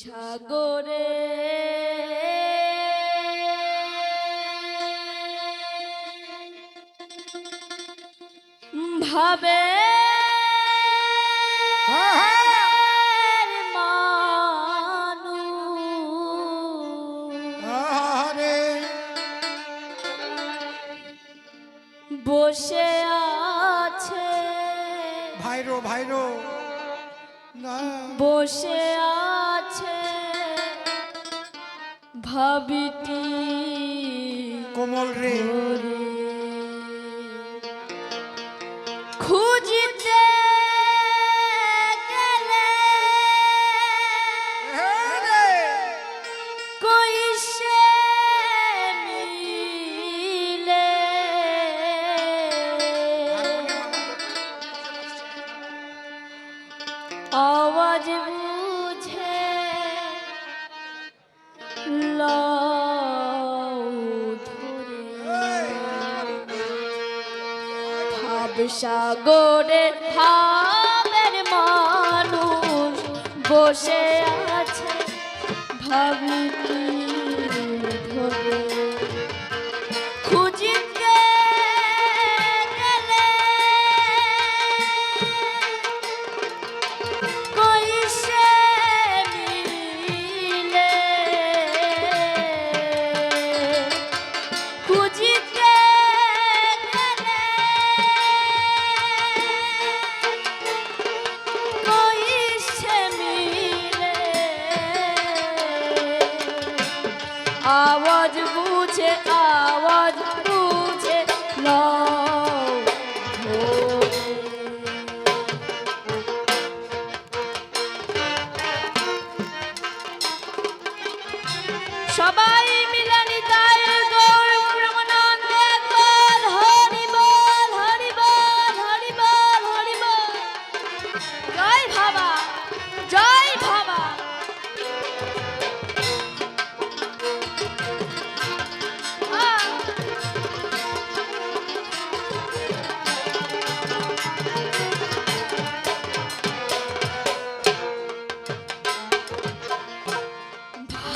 সাগরে। ভাবে ভাবিটি কোমল রে। সাগরে ভাবের মানুষ বসে আছে ভাবিটি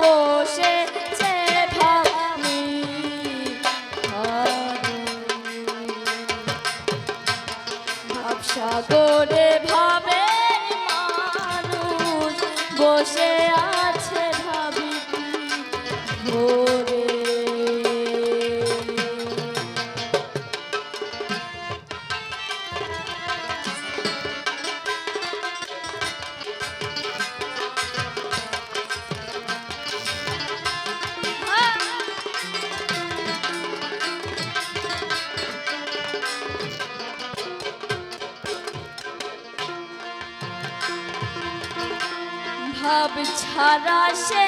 বসেছে ভাবনি ভাবসাগরে ভাবে মানুষ বসে আছে ভাবি ভোরে ভাব ছাড়া সে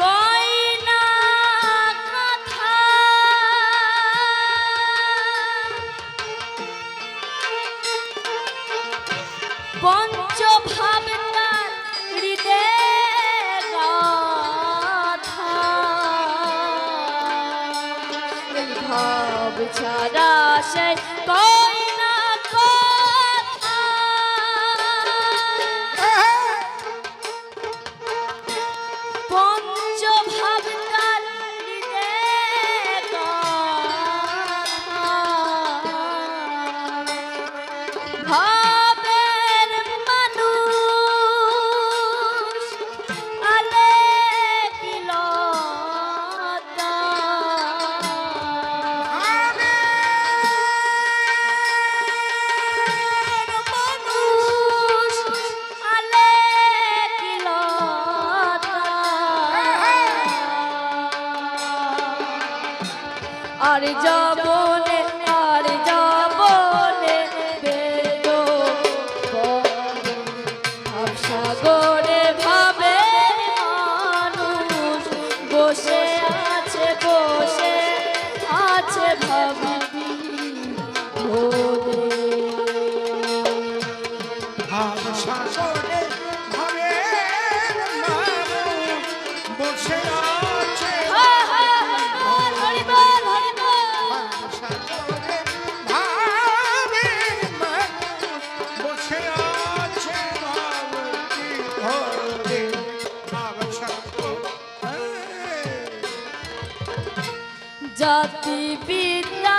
কই না কথা পঞ্চ ভাব তার হৃদয়ে। ভাব ছাড়া সে মন জাতি বিদ্যা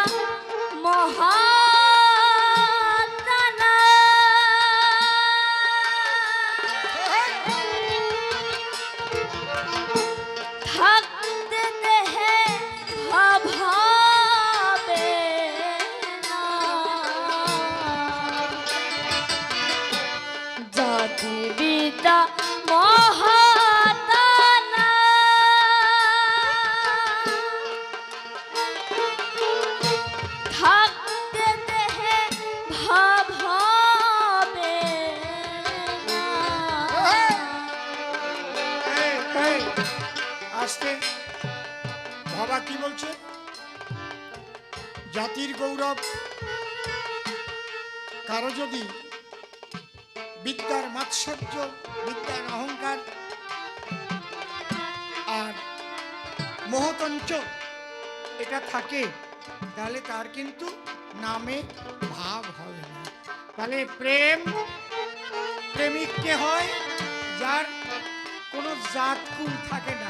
আস্তে বাবা কি বলছে? জাতির গৌরব, কারও যদি বিদ্যার মাৎসর্য, বিদ্যার অহংকার আর মোহতঞ্চ এটা থাকে, তাহলে তার কিন্তু নামে ভাব হবে না। তাহলে প্রেম, প্রেমিককে হয় যার কোনো জাত কুল থাকে না।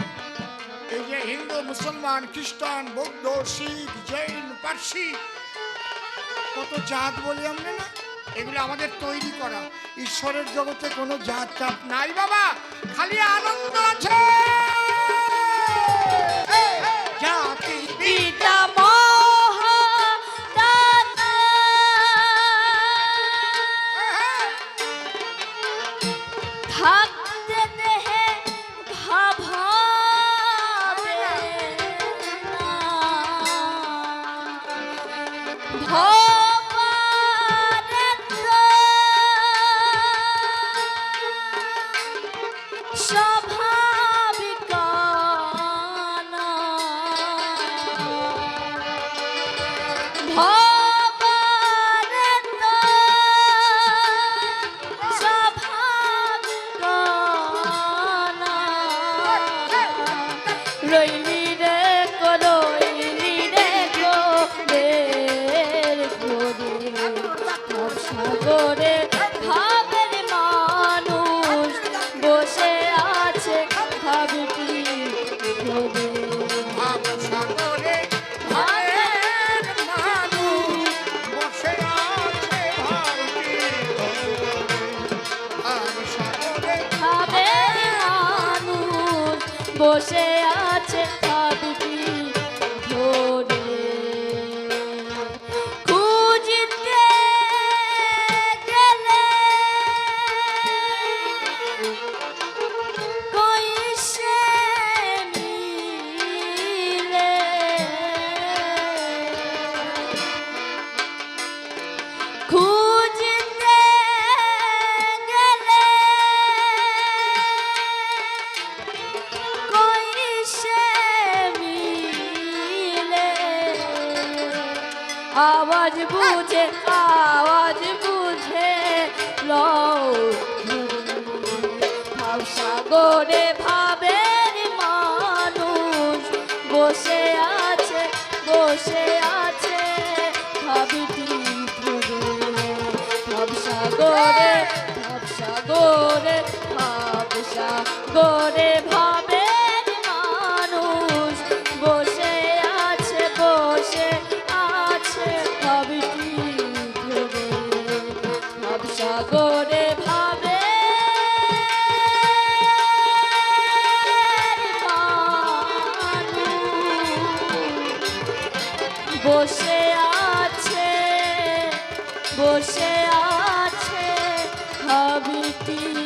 এই যে হিন্দু, মুসলমান, খ্রিস্টান, বৌদ্ধ, শিখ, জৈন, পার্সি, কত জাত বলি আমরা না? এগুলো আমাদের তৈরি করা। ঈশ্বরের জগতে কোনো জাত চাপ নাই বাবা। খালি আনন্দ আছে। সাগরে ভাবের মানুষ বসে আছে ভাবটি সাগরে ভাবের মানুষ বসে আছে ভাবটি সাগরে ভাবের মানুষ বসে আছে আওয়াজ বুঝে লও সাগরে ভাবের মানুষ বসে আছে বসে আছে ভাবিটি ভাব সাগরে ভাব সাগরে ভাব বসে আছে বসে আছে ভাবিটি